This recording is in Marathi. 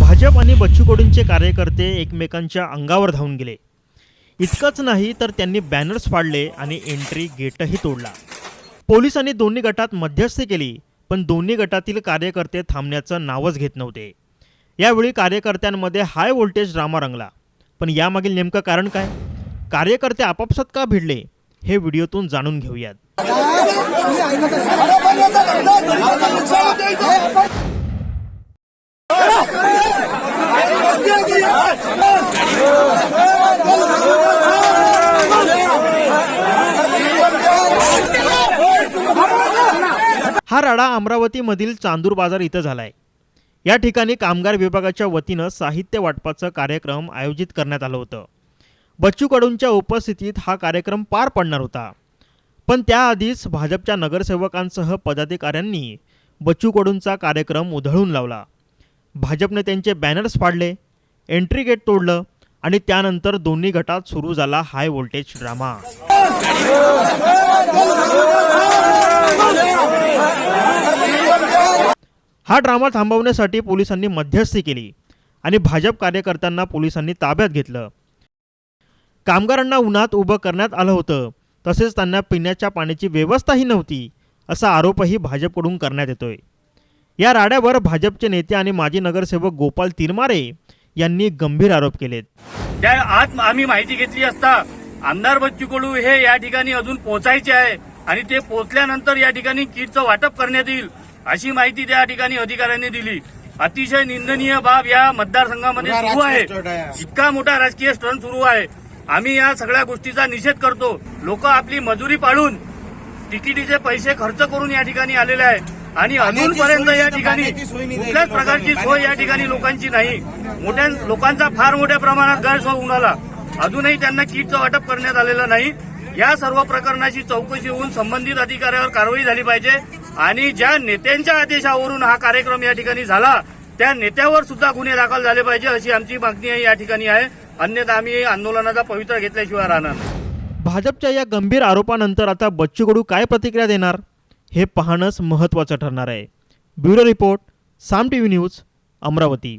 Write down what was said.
भाजप आणि बच्चू कडूंचे कार्यकर्ते एकमेकांच्या अंगावर धावून गेले. इतकंच नाही तर त्यांनी बॅनर्स फाडले आणि एंट्री गेटही तोडला. पोलिसांनी दोन्ही गटात मध्यस्थी केली पण दोन्ही गटातील कार्यकर्ते थांबण्याचं नावच घेत नव्हते. यावेळी कार्यकर्त्यांमध्ये हाय व्होल्टेज ड्रामा रंगला. पण यामागील नेमकं कारण काय? कार्यकर्ते आपापसात का भिडले? हे व्हिडिओतून जाणून घेऊयात. हा राडा अमरावतीमधील चांदूर बाजार इथं झालाय. या ठिकाणी कामगार विभागाच्या वतीनं साहित्य वाटपाचं कार्यक्रम आयोजित करण्यात आलं होतं. बच्चू कडूंच्या उपस्थितीत हा कार्यक्रम पार पडणार होता. पण त्याआधीच भाजपच्या नगरसेवकांसह पदाधिकाऱ्यांनी बच्चू कडूंचा कार्यक्रम उधळून लावला. भाजपने त्यांचे बॅनर्स फाडले एंट्री गेट तोडलं आणि त्यानंतर दोन्ही गटात सुरू झाला हाय व्होल्टेज ड्रामा. हा ड्रामा थांबवण्यासाठी पोलिसांनी मध्यस्थी केली आणि भाजप कार्यकर्त्यांना पोलिसांनी ताब्यात घेतलं. कामगारांना उन्हात उभं करण्यात आलं होतं तसेच त्यांना पिण्याच्या पाण्याची व्यवस्थाही नव्हती असा आरोपही भाजपकडून करण्यात येतोय. या राड्यावर भाजपचे नेते आणि माजी नगरसेवक गोपाल तिरमारे यांनी गंभीर आरोप केलेत. त्या आज आम्ही माहिती घेतली असता आमदार बच्चू कडू हे या ठिकाणी अजून पोहोचायचे आहे आणि ते पोहोचल्यानंतर या ठिकाणी किटचं वाटप करण्यात येईल अशी माहिती त्या ठिकाणी अधिकाऱ्यांनी दिली. अतिशय निंदनीय बाब या मतदारसंघामध्ये सुरू आहे. इतका मोठा राजकीय स्टंट सुरू आहे. आम्ही या सगळ्या गोष्टीचा निषेध करतो. लोक आपली मजुरी पाडून तिकिटीचे पैसे खर्च करून या ठिकाणी आलेले आहे. आणि अजूनपर्यंत या ठिकाणी कुठल्याच प्रकारची सोय या ठिकाणी लोकांची नाही. मोठ्या लोकांचा फार मोठ्या प्रमाणात गैरसोय होऊन आला. अजूनही त्यांना किटचं वाटप करण्यात आलेलं नाही. या सर्व प्रकरणाची चौकशी होऊन संबंधित अधिकाऱ्यावर कारवाई झाली पाहिजे. आणि ज्या नेत्यांच्या आदेशावरून हा कार्यक्रम या ठिकाणी झाला त्या नेत्यावर सुद्धा गुन्हे दाखल झाले पाहिजे अशी आमची मागणी आहे या ठिकाणी आहे. अन्यथा आम्ही आंदोलनाचा पवित्रा घेतल्याशिवाय राहणार भाजपच्या या गंभीर आरोपानंतर आता बच्चू कडू काय प्रतिक्रिया देणार? हे पाहणंच महत्त्वाचं ठरणार आहे. Bureau report Saam T V news Amravati.